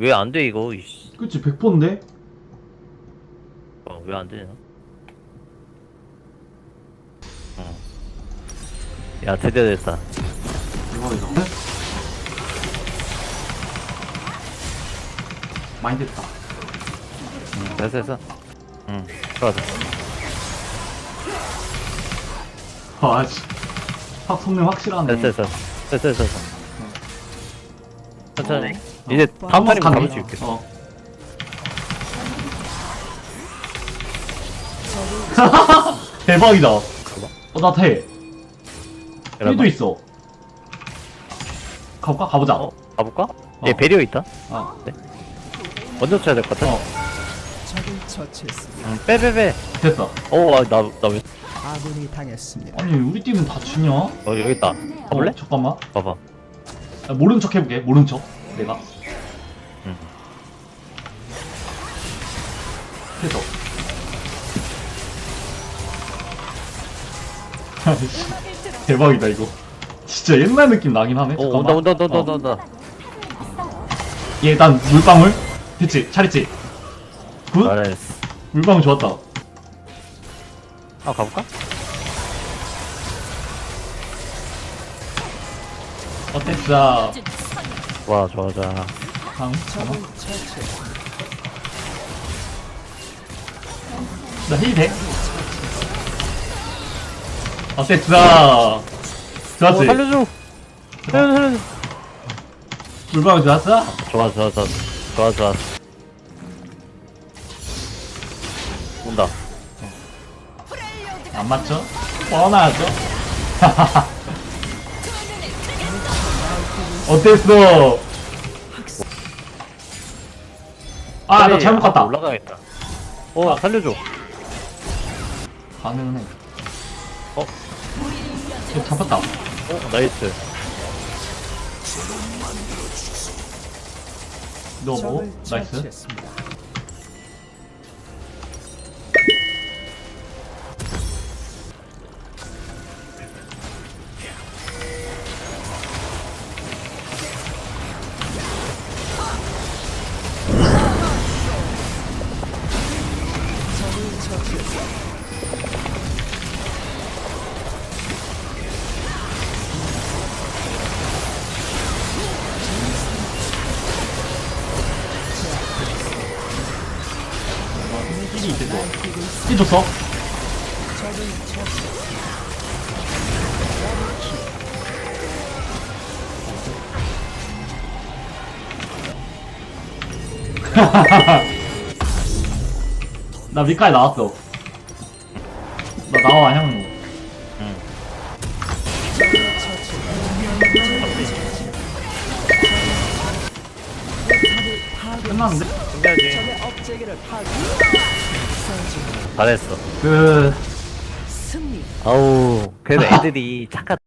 왜 안 돼 이거? 이씨. 그치 100%인데? 어, 왜안 되냐? 어. 야 드디어 됐다. 대박이다 많이 됐다 응, 됐어 됐어. 응, 들어가자. 아씨 확 성능 확실하네 됐어 됐어. 됐어 됐어. 됐어. 천천히. 어. 이제 다음 판이면 갔네. 잡을 수 있겠어. 어. 대박이다 어 나 돼. 여러분. 1도 있어 가볼까? 가보자 어, 가볼까? 어. 얘 배리어 있다. 아, 먼저 쳐야 될 것 같아. 어 적을 처치했습니다. 응, 빼, 빼, 빼. 됐어 어, 아, 나, 나 왜? 아군이 당했습니다. 아니 우리 팀은 다 주냐? 어, 여기 있다. 가볼래? 어, 잠깐만 봐봐. 아, 모른 척 해볼게 모른 척 내가? 응. 아이씨, 대박이다 이거. 진짜 옛날 느낌 나긴 하네. 어, 잠깐만. 온다, 온다, 온다, 어. 온다, 온다. 얘 일단 물방울? 됐지? 잘했지? 굿? 잘했어. 물방울 좋았다. 아, 가볼까? 어땠어? 와, 좋아, 좋아. 다음 적을 잠깐만 처치했습니다. 나힐 돼? 어땠어 좋았지 어, 살려줘! 살려줘, 살려줘. 물방울 좋았어? 좋아, 좋아, 좋아. 좋아, 좋아. 온다. 안 맞죠? 뻔하죠? 어땠어? 아, 나 잘못 갔다. 앞으로 올라가야겠다. 어, 살려줘. 가능은 해. 어? 이거 잡았다. 어, 나이스. 너 뭐? 나이스. 처치했습니다. 나 밑까지 나왔어. 나 나와, 형. 끝났는데? 끝내야지. 잘했어. 그, 승리. 아우, 그래도 애들이 착하다.